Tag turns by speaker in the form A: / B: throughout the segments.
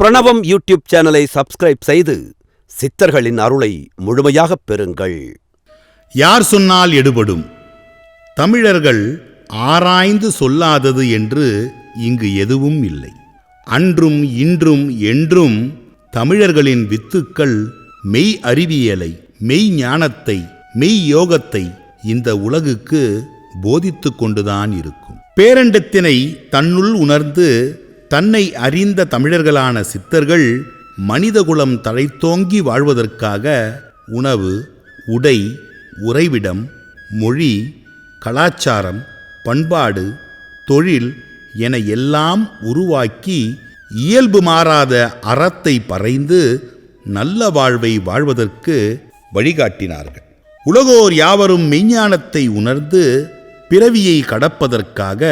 A: பிரணவம் யூடியூப் சேனலை சப்ஸ்கிரைப் செய்து சித்தர்களின் அருளை முழுமையாகப் பெறுங்கள்.
B: யார் சொன்னால் எடுபடும்? தமிழர்கள் ஆராய்ந்து சொல்லாதது என்று இங்கு எதுவும் இல்லை. அன்றும் இன்றும் என்றும் தமிழர்களின் வித்துக்கள் மெய் அறிவியலை மெய் ஞானத்தை மெய் யோகத்தை இந்த உலகுக்கு போதித்து கொண்டுதான் இருக்கும். பேரண்டத்தினை தன்னுள் உணர்ந்து தன்னை அறிந்த தமிழர்களான சித்தர்கள் மனிதகுலம் தழைத்தோங்கி வாழ்வதற்காக உணவு உடை உறைவிடம் மொழி கலாச்சாரம் பண்பாடு தொழில் என எல்லாம் உருவாக்கி இயல்பு மாறாத அறத்தை பறைந்து நல்ல வாழ்வை வாழ்வதற்கு வழிகாட்டினார்கள். உலகோர் யாவரும் மெய்ஞானத்தை உணர்ந்து பிறவியை கடப்பதற்காக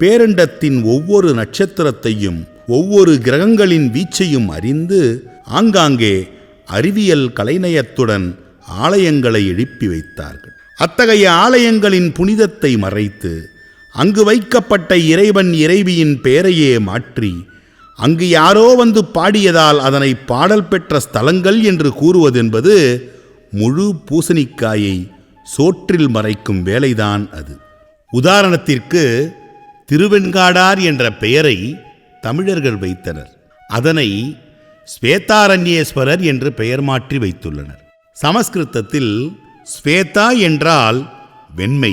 B: பேரண்டத்தின் ஒவ்வொரு நட்சத்திரத்தையும் ஒவ்வொரு கிரகங்களின் வீச்சையும் அறிந்து ஆங்காங்கே அறிவியல் கலைநயத்துடன் ஆலயங்களை எழுப்பி வைத்தார்கள். அத்தகைய ஆலயங்களின் புனிதத்தை மறைத்து அங்கு வைக்கப்பட்ட இறைவன் இறைவியின் பெயரையே மாற்றி அங்கு யாரோ வந்து பாடியதால் அதனை பாடல் பெற்ற ஸ்தலங்கள் என்று கூறுவதென்பது முழு பூசணிக்காயை சோற்றில் மறைக்கும் வேலைதான் அது. உதாரணத்திற்கு திருவெண்காடார் என்ற பெயரை தமிழர்கள் வைத்தனர். அதனை ஸ்வேதாரண்யேஸ்வரர் என்று பெயர் மாற்றி வைத்துள்ளனர். சமஸ்கிருதத்தில் ஸ்வேதா என்றால் வெண்மை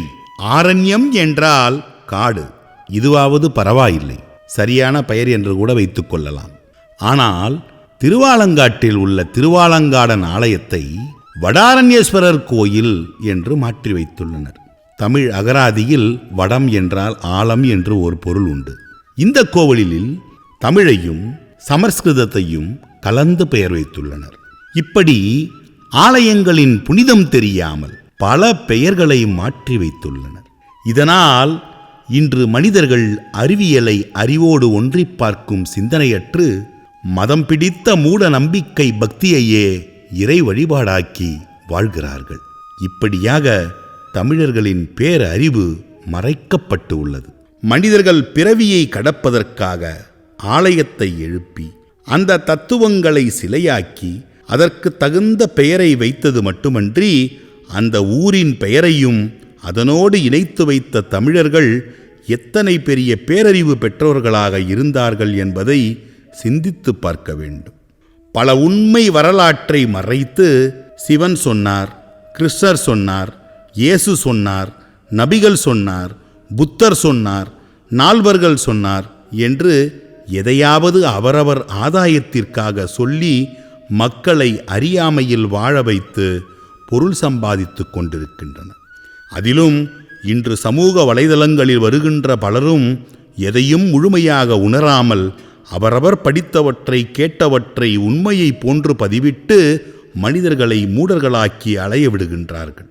B: ஆரண்யம் என்றால் காடு. இதுவாவது பரவாயில்லை. சரியான பெயர் என்று கூட வைத்துக் கொள்ளலாம். ஆனால் திருவாலங்காட்டில் உள்ள திருவாலங்காடன் ஆலயத்தை வடாரண்யேஸ்வரர் கோயில் என்று மாற்றி வைத்துள்ளனர். தமிழ் அகராதியில் வடம் என்றால் ஆலம் என்று ஒரு பொருள் உண்டு. இந்த கோவிலில் தமிழையும் சமஸ்கிருதத்தையும் கலந்து பெயர் வைத்துள்ளனர். இப்படி ஆலயங்களின் புனிதம் தெரியாமல் பல பெயர்களை மாற்றி வைத்துள்ளனர். இதனால் இன்று மனிதர்கள் அறிவியலை அறிவோடு ஒன்றிப் பார்க்கும் சிந்தனையற்று மதம் பிடித்த மூட நம்பிக்கை பக்தியையே இறை வழிபாடாக்கி வாழ்கிறார்கள். இப்படியாக தமிழர்களின் பேரறிவு மறைக்கப்பட்டு உள்ளது மனிதர்கள் பிறவியை கடப்பதற்காக ஆலயத்தை எழுப்பி அந்த தத்துவங்களை சிலையாக்கி அதற்கு தகுந்த பெயரை வைத்தது மட்டுமன்றி அந்த ஊரின் பெயரையும் அதனோடு இணைத்து வைத்த தமிழர்கள் எத்தனை பெரிய பேரறிவு பெற்றவர்களாக இருந்தார்கள் என்பதை சிந்தித்து பார்க்க வேண்டும். பல உண்மை வரலாற்றை மறைத்து சிவன் சொன்னார் கிருஷ்ணர் சொன்னார் இயேசு சொன்னார் நபிகள் சொன்னார் புத்தர் சொன்னார் நால்வர்கள் சொன்னார் என்று எதையாவது அவரவர் ஆதாயத்திற்காக சொல்லி மக்களை அறியாமையில் வாழ வைத்து பொருள் சம்பாதித்துக் கொண்டிருக்கின்றனர். அதிலும் இன்று சமூக வலைதளங்களில் வருகின்ற பலரும் எதையும் முழுமையாக உணராமல் அவரவர் படித்தவற்றை கேட்டவற்றை உண்மையை போன்று பதிவிட்டு மனிதர்களை மூடர்களாக்கி அலைய விடுகின்றார்கள்.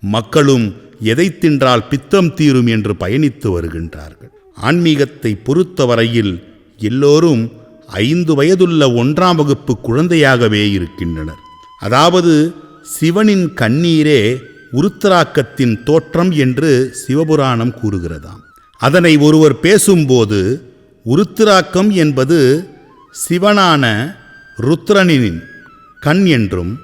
B: மக்களும் எதை தின்றால் பித்தம் தீரும் என்று பயணித்து வருகின்றார்கள். ஆன்மீகத்தை பொறுத்தவரையில் எல்லோரும் ஐந்து வயதுள்ள ஒன்றாம் வகுப்பு குழந்தையாகவே இருக்கின்றனர். அதாவது சிவனின் கண்ணீரே உருத்தராக்கத்தின் தோற்றம் என்று சிவபுராணம் கூறுகிறதாம். அதனை ஒருவர் பேசும்போது உருத்திராக்கம் என்பது சிவனான ருத்ரனின் கண் என்றும்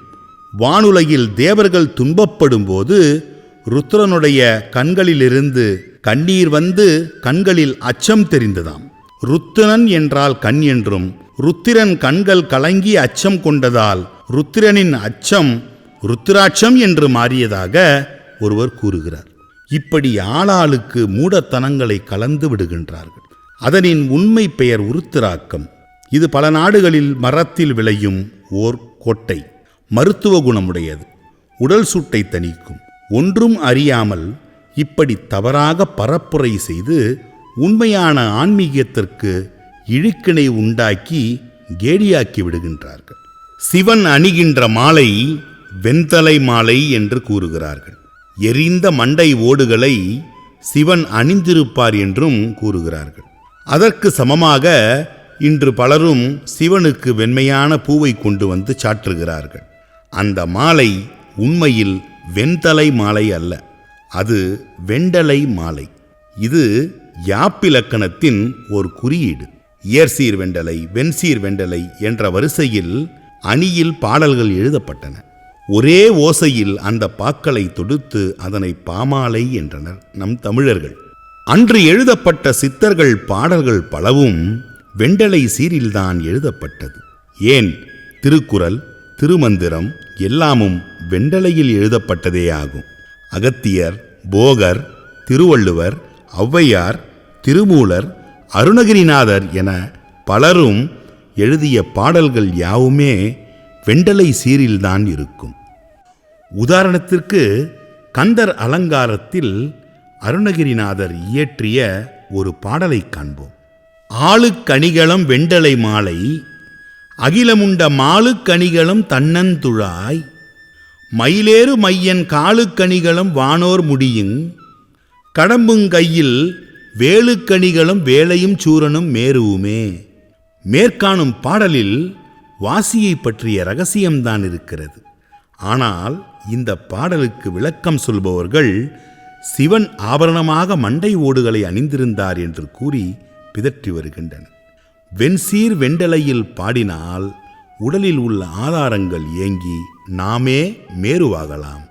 B: வானுலகில் தேவர்கள் துன்பப்படும்போது ருத்ரனுடைய கண்களிலிருந்து கண்ணீர் வந்து கண்களில் அச்சம் தெரிந்ததாம். ருத்திரன் என்றால் கண் என்றும் ருத்திரன் கண்கள் கலங்கி அச்சம் கொண்டதால் ருத்திரனின் அச்சம் ருத்திராட்சம் என்று மாறியதாக ஒருவர் கூறுகிறார். இப்படி ஆளாளுக்கு மூடத்தனங்களை கலந்து விடுகின்றார்கள். அதனின் உண்மை பெயர் உருத்திராக்கம். இது பல நாடுகளில் மரத்தில் விளையும் ஓர் கோட்டை. மருத்துவ குணமுடையது. உடல் சூட்டை தணிக்கும். ஒன்றும் அறியாமல் இப்படி தவறாக பரப்புரை செய்து உண்மையான ஆன்மீகத்திற்கு இழுக்கினை உண்டாக்கி கேடியாக்கி விடுகின்றார்கள். சிவன் அணிகின்ற மாலை வெண்தலை மாலை என்று கூறுகிறார்கள். எரிந்த மண்டை ஓடுகளை சிவன் அணிந்திருப்பார் என்றும் கூறுகிறார்கள். அதற்கு சமமாக இன்று பலரும் சிவனுக்கு வெண்மையான பூவை கொண்டு வந்து சாற்றுகிறார்கள். அந்த மாலை உண்மையில் வெண்தலை மாலை அல்ல. அது வெண்டலை மாலை. இது யாப்பிலக்கணத்தின் ஒரு குறியீடு. இயற்சீர் வெண்டலை வெண்சீர் வெண்டலை என்ற வரிசையில் அணியில் பாடல்கள் எழுதப்பட்டன. ஒரே ஓசையில் அந்த பாக்களை தொடுத்து அதனை பாமாலை என்றனர் நம் தமிழர்கள். அன்று எழுதப்பட்ட சித்தர்கள் பாடல்கள் பலவும் வெண்டலை சீரில்தான் எழுதப்பட்டது. ஏன்? திருக்குறள் திருமந்திரம் எல்லாமும் வெண்டலையில் எழுதப்பட்டதேயாகும் அகத்தியர் போகர் திருவள்ளுவர் ஔவையார் திருமூலர் அருணகிரிநாதர் என பலரும் எழுதிய பாடல்கள் யாவுமே வெண்டலை சீரில்தான் இருக்கும். உதாரணத்திற்கு கந்தர் அலங்காரத்தில் அருணகிரிநாதர் இயற்றிய ஒரு பாடலை காண்போம். ஆளுக்கணிகளம் வெண்டலை மாலை அகிலமுண்ட மாலுக்கணிகளும் தன்னந்துழாய். மயிலேறு மையன் காலுக்கணிகளும் வானோர் முடியுங். கடம்புங்கையில் வேலுக்கணிகளும் வேலையும் சூரனும் மேருவுமே. மேற்காணும் பாடலில் வாசியை பற்றிய ரகசியம்தான் இருக்கிறது. ஆனால் இந்த பாடலுக்கு விளக்கம் சொல்பவர்கள் சிவன் ஆபரணமாக மண்டை ஓடுகளை அணிந்திருந்தார் என்று கூறி பிதற்றி வருகின்றனர். வெண்சீர் வெண்டலையில் பாடினால் உடலில் உள்ள ஆதாரங்கள் ஏங்கி நாமே மேருவாகலாம்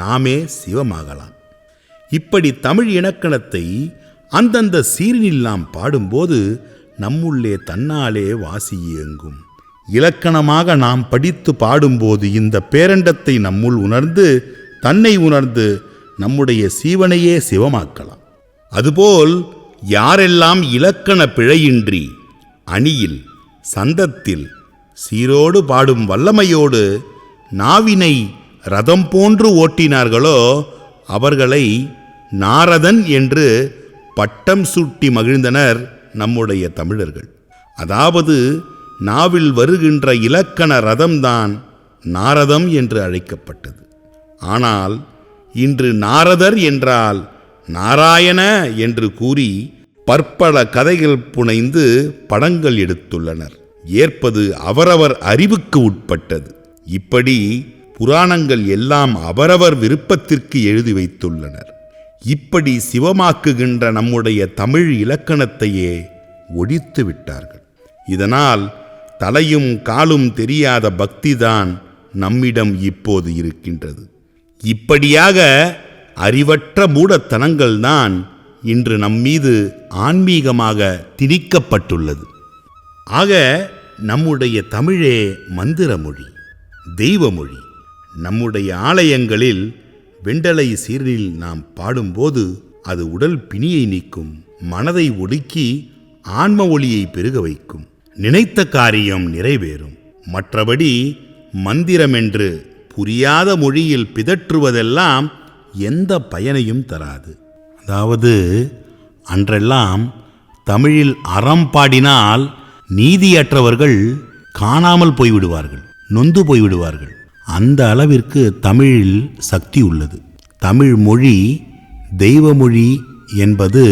B: நாமே சிவமாகலாம். இப்படி தமிழ் இலக்கணத்தை அந்தந்த சீரினில் நாம் பாடும்போது நம்முள்ளே தன்னாலே வாசி இயங்கும். இலக்கணமாக நாம் படித்து பாடும்போது இந்த பேரண்டத்தை நம்முள் உணர்ந்து தன்னை உணர்ந்து நம்முடைய சீவனையே சிவமாக்கலாம். அதுபோல் யாரெல்லாம் இலக்கண பிழையின்றி அணியில் சந்தத்தில் சீரோடு பாடும் வல்லமையோடு நாவினை ரதம் போன்று ஓட்டினார்களோ அவர்களை நாரதன் என்று பட்டம் சூட்டி மகிழ்ந்தனர் நம்முடைய தமிழர்கள். அதாவது நாவில் வருகின்ற இலக்கண ரதம்தான் நாரதம் என்று அழைக்கப்பட்டது. ஆனால் இன்று நாரதர் என்றால் நாராயண என்று கூறி பற்பல கதைகள் புனைந்து படங்கள் எடுத்துள்ளனர். ஏற்பது அவரவர் அறிவுக்கு உட்பட்டது. இப்படி புராணங்கள் எல்லாம் அவரவர் விருப்பத்திற்கு எழுதி வைத்துள்ளனர். இப்படி சிவமாக்குகின்ற நம்முடைய தமிழ் இலக்கணத்தையே ஒழித்து விட்டார்கள். இதனால் தலையும் காலும் தெரியாத பக்திதான் நம்மிடம் இப்போது இருக்கின்றது. இப்படியாக அறிவற்ற மூடத்தனங்கள்தான் இன்று நம்மீது ஆன்மீகமாக திணிக்கப்பட்டுள்ளது. ஆக நம்முடைய தமிழே மந்திர மொழி தெய்வ மொழி நம்முடைய ஆலயங்களில் வெண்டலை சீரில் நாம் பாடும்போது அது உடல் பிணியை நீக்கும் மனதை ஒடுக்கி ஆன்ம ஒளியை பெருக வைக்கும். நினைத்த காரியம் நிறைவேறும். மற்றபடி மந்திரமென்று புரியாத மொழியில் பிதற்றுவதெல்லாம் எந்த பயனையும் தராது. அதாவது அன்றெல்லாம் தமிழில் அறம் பாடினால் நீதியற்றவர்கள் காணாமல் போய்விடுவார்கள் நொந்து போய்விடுவார்கள். அந்த அளவிற்கு தமிழில் சக்தி உள்ளது. தமிழ் மொழி தெய்வ மொழி என்பது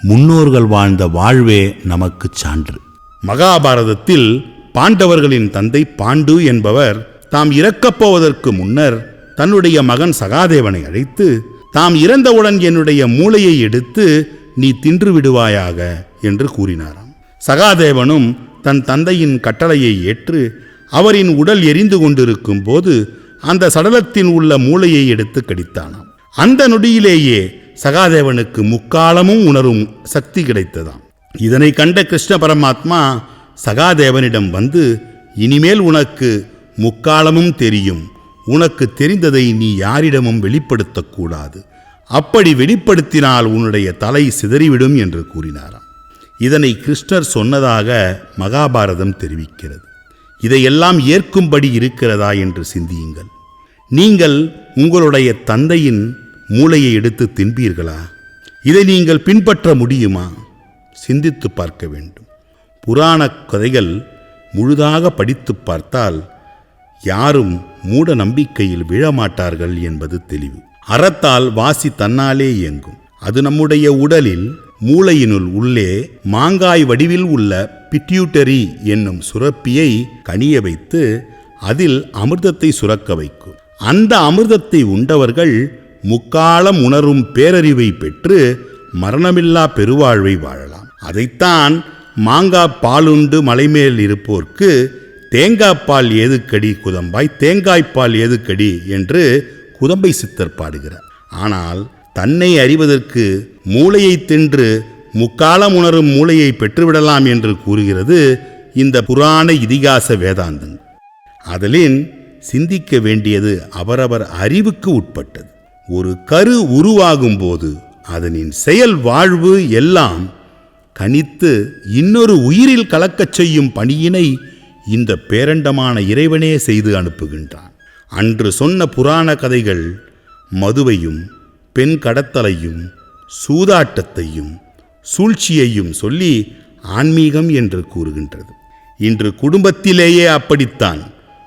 B: முன்னோர்கள் வாழ்ந்த வாழ்வே நமக்கு சான்று. மகாபாரதத்தில் பாண்டவர்களின் தந்தை பாண்டு என்பவர் தாம் இறக்கப் போவதற்கு முன்னர் தன்னுடைய மகன் சகாதேவனை அழைத்து தாம் இறந்தவுடன் என்னுடைய மூளையை எடுத்து நீ தின்று விடுவாயாக என்று கூறினாராம். சகாதேவனும் தன் தந்தையின் கட்டளையை ஏற்று அவரின் உடல் எரிந்து கொண்டிருக்கும் போது அந்த சடலத்தின் உள்ள மூளையை எடுத்து கடித்தானாம். அந்த நொடியிலேயே சகாதேவனுக்கு முக்காலமும் உணரும் சக்தி கிடைத்ததாம். இதனை கண்ட கிருஷ்ண பரமாத்மா சகாதேவனிடம் வந்து இனிமேல் உனக்கு முக்காலமும் தெரியும். உனக்கு தெரிந்ததை நீ யாரிடமும் வெளிப்படுத்தக்கூடாது. அப்படி வெளிப்படுத்தினால் உன்னுடைய தலை சிதறிவிடும் என்று கூறினாராம். இதனை கிருஷ்ணர் சொன்னதாக மகாபாரதம் தெரிவிக்கிறது. இதையெல்லாம் ஏற்கும்படி இருக்கிறதா என்று சிந்தியுங்கள். நீங்கள் உங்களுடைய தந்தையின் மூளையை எடுத்து தின்பீர்களா? இதை நீங்கள் பின்பற்ற முடியுமா? சிந்தித்து பார்க்க வேண்டும். புராணக் கதைகள் முழுதாக படித்து பார்த்தால் யாரும் மூட நம்பிக்கையில் விழமாட்டார்கள் என்பது தெளிவு. அறத்தால் வாசி தன்னாலே இயங்கும். அது நம்முடைய உடலில் மூளையினுள் உள்ளே மாங்காய் வடிவில் உள்ள பிட்யூட்டரி என்னும் சுரப்பியை கனிய வைத்து அதில் அமிர்தத்தை சுரக்க வைக்கும். அந்த அமிர்தத்தை உண்டவர்கள் முக்காலம் உணரும் பேரறிவை பெற்று மரணமில்லா பெருவாழ்வை வாழலாம். அதைத்தான் மாங்காய் பாலுண்டு மலைமேல் இருப்போர்க்கு தேங்காய்ப்பால் ஏதுக்கடி குதம்பாய்? தேங்காய்ப்பால் எதுக்கடி என்று குதம்பை சித்தர் பாடுகிறார். ஆனால் தன்னை அறிவதற்கு மூளையை தின்று முக்காலம் உணரும் மூளையை பெற்றுவிடலாம் என்று கூறுகிறது இந்த புராண இதிகாச வேதாந்தம். அதலின் சிந்திக்க வேண்டியது அவரவர் அறிவுக்கு உட்பட்டது. ஒரு கரு உருவாகும் போது அதனின் செயல் வாழ்வு எல்லாம் கணித்து இன்னொரு உயிரில் கலக்கச் செய்யும் பணியினை இந்த பேரண்டமான இறைவனே செய்து அனுப்புகின்றான். அன்று சொன்ன புராண கதைகள் மதுவையும் பெண் கடத்தலையும் சூதாட்டத்தையும் சூழ்ச்சியையும் சொல்லி ஆன்மீகம் என்று கூறுகின்றது. இன்று குடும்பத்திலேயே அப்படித்தான்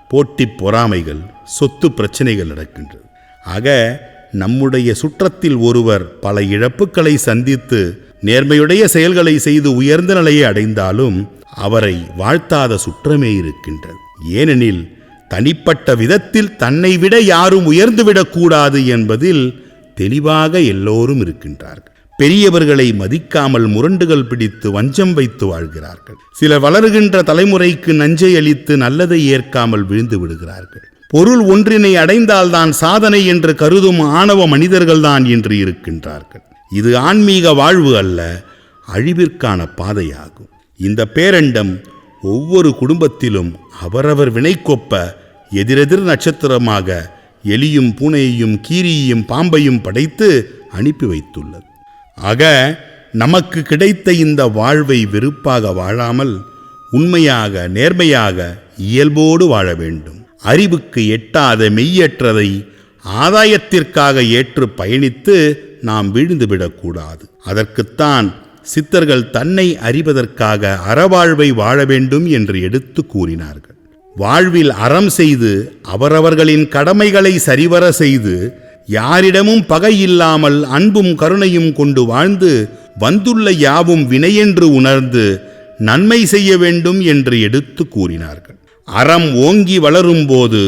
B: போட்டி பொறாமைகள் சொத்து பிரச்சனைகள் நடக்கின்றது. ஆக நம்முடைய சுற்றத்தில் ஒருவர் பல இழப்புக்களை சந்தித்து நேர்மையுடைய செயல்களை செய்து உயர்ந்த நிலையை அடைந்தாலும் அவரை வாழ்த்தாத சுற்றமே இருக்கின்றது. ஏனெனில் தனிப்பட்ட விதத்தில் தன்னை விட யாரும் உயர்ந்துவிடக்கூடாது என்பதில் தெளிவாக எல்லோரும் இருக்கின்றார்கள். பெரியவர்களை மதிக்காமல் முரண்டுகள் பிடித்து வஞ்சம் வைத்து வாழ்கிறார்கள். சிலர் வளர்கின்ற தலைமுறைக்கு நஞ்சை அளித்து நல்லதை ஏற்காமல் விழுந்து விடுகிறார்கள். பொருள் ஒன்றினை அடைந்தால்தான் சாதனை என்று கருதும் ஆணவ மனிதர்கள்தான் என்று இருக்கின்றார்கள். இது ஆன்மீக வாழ்வு அல்ல அழிவிற்கான பாதையாகும். இந்த பேரண்டம் ஒவ்வொரு குடும்பத்திலும் அவரவர் வினைக்கொப்ப எதிரெதிர் நட்சத்திரமாக எலியும் பூனையையும் கீரியையும் பாம்பையும் படைத்து அனுப்பி வைத்துள்ளது. ஆக நமக்கு கிடைத்த இந்த வாழ்வை வெறுப்பாக வாழாமல் உண்மையாக நேர்மையாக இயல்போடு வாழ வேண்டும். அறிவுக்கு எட்டாத மெய்யற்றதை ஆதாயத்திற்காக ஏற்று பயணித்து நாம் வீழ்ந்துவிடக்கூடாது. அதற்குத்தான் சித்தர்கள் தன்னை அறிவதற்காக அறவாழ்வை வாழ வேண்டும் என்று எடுத்து கூறினார்கள். வாழ்வில் அறம் செய்து அவரவர்களின் கடமைகளை சரிவர செய்து யாரிடமும் பகை இல்லாமல் அன்பும் கருணையும் கொண்டு வாழ்ந்து வந்துள்ள யாவும் வினையென்று உணர்ந்து நன்மை செய்ய வேண்டும் என்று எடுத்து கூறினார்கள். அறம் ஓங்கி வளரும்போது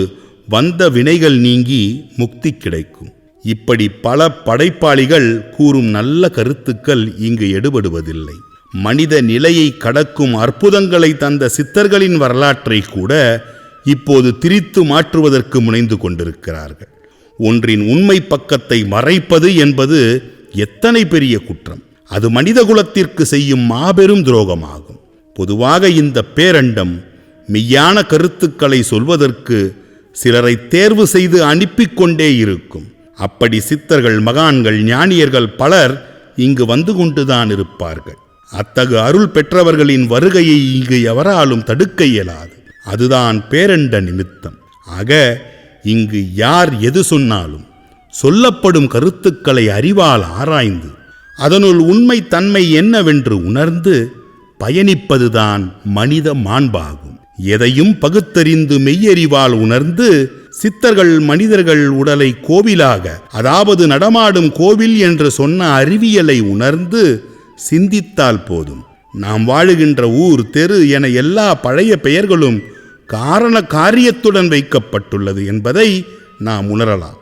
B: வந்த வினைகள் நீங்கி முக்தி கிடைக்கும். இப்படி பல படைப்பாளிகள் கூறும் நல்ல கருத்துக்கள் இங்கு எடுபடுவதில்லை. மனித நிலையை கடக்கும் அற்புதங்களை தந்த சித்தர்களின் வரலாற்றை கூட இப்போது திரித்து மாற்றுவதற்கு முனைந்து கொண்டிருக்கிறார்கள். ஒன்றின் உண்மை பக்கத்தை மறைப்பது என்பது எத்தனை பெரிய குற்றம். அது மனித குலத்திற்கு செய்யும் மாபெரும் துரோகமாகும். பொதுவாக இந்த பேரண்டம் மெய்யான கருத்துக்களை சொல்வதற்கு சிலரை தேர்வு செய்து அனுப்பிக்கொண்டே இருக்கும். அப்படி சித்தர்கள் மகான்கள் ஞானியர்கள் பலர் இங்கு வந்து கொண்டுதான் இருப்பார்கள். அத்தகு அருள் பெற்றவர்களின் வருகையை இங்கு எவராலும் தடுக்க இயலாது. அதுதான் பேரண்ட நிமித்தம். ஆக இங்கு யார் எது சொன்னாலும் சொல்லப்படும் கருத்துக்களை அறிவால் ஆராய்ந்து அதனுள் உண்மை தன்மை என்னவென்று உணர்ந்து பயணிப்பதுதான் மனித மாண்பாகும். எதையும் பகுத்தறிந்து மெய்யறிவால் உணர்ந்து சித்தர்கள் மனிதர்கள் உடலை கோவிலாக அதாவது நடமாடும் கோவில் என்று சொன்ன அறிவியலை உணர்ந்து சிந்தித்தால் போதும். நாம் வாழுகின்ற ஊர் தெரு என எல்லா பழைய பெயர்களும் காரண காரியத்துடன் வைக்கப்பட்டுள்ளது என்பதை நாம் உணரலாம்.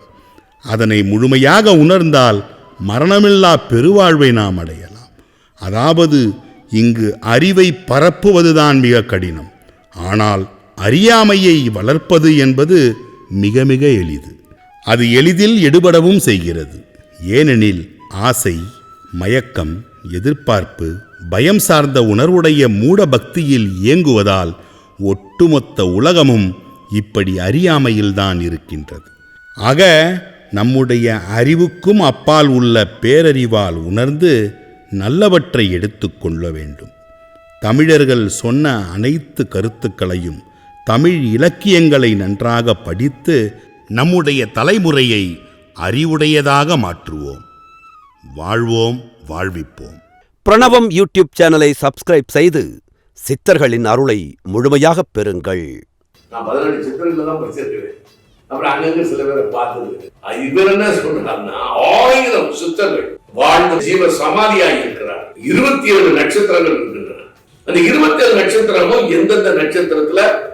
B: அதனை முழுமையாக உணர்ந்தால் மரணமில்லா பெருவாழ்வை நாம் அடையலாம். அதாவது இங்கு அறிவை பரப்புவதுதான் மிக கடினம். ஆனால் அறியாமையை வளர்ப்பது என்பது மிக மிக எளிது. அது எளிதில் எடுபடவும் செய்கிறது. ஏனெனில் ஆசை மயக்கம் எதிர்பார்ப்பு பயம் சார்ந்த உணர்வுடைய மூட பக்தியில் இயங்குவதால் ஒட்டுமொத்த உலகமும் இப்படி அறியாமையில்தான் இருக்கின்றது. ஆக நம்முடைய அறிவுக்கும் அப்பால் உள்ள பேரறிவால் உணர்ந்து நல்லவற்றை எடுத்துக்கொள்ள வேண்டும். தமிழர்கள் சொன்ன அனைத்து கருத்துக்களையும் தமிழ் இலக்கியங்களை நன்றாக படித்து நம்முடைய தலைமுறையை அறிவுடையதாக மாற்றுவோம். வாழ்வோம் வாழ்விப்போம்.
A: பிரணவம் யூடியூப் சேனலை சப்ஸ்கிரைப் செய்து சித்தர்களின் அருளை முழுமையாகப் பெறுங்கள்.
C: நான் பதினெட்டு சித்திரங்களை தான் படிச்சிருக்கிறேன். அப்புறம் அங்கங்க சில பேரை பார்த்தது இவர் என்ன சொல்றாருன்னா ஆயிரம் சித்தர்கள் வாழ்ந்த ஜீவ சமாதியாகி இருக்கிறார். இருபத்தி ஏழு நட்சத்திரங்கள் இருக்கின்றன. அந்த இருபத்தி ஏழு நட்சத்திரமும் எந்தெந்த நட்சத்திரத்துல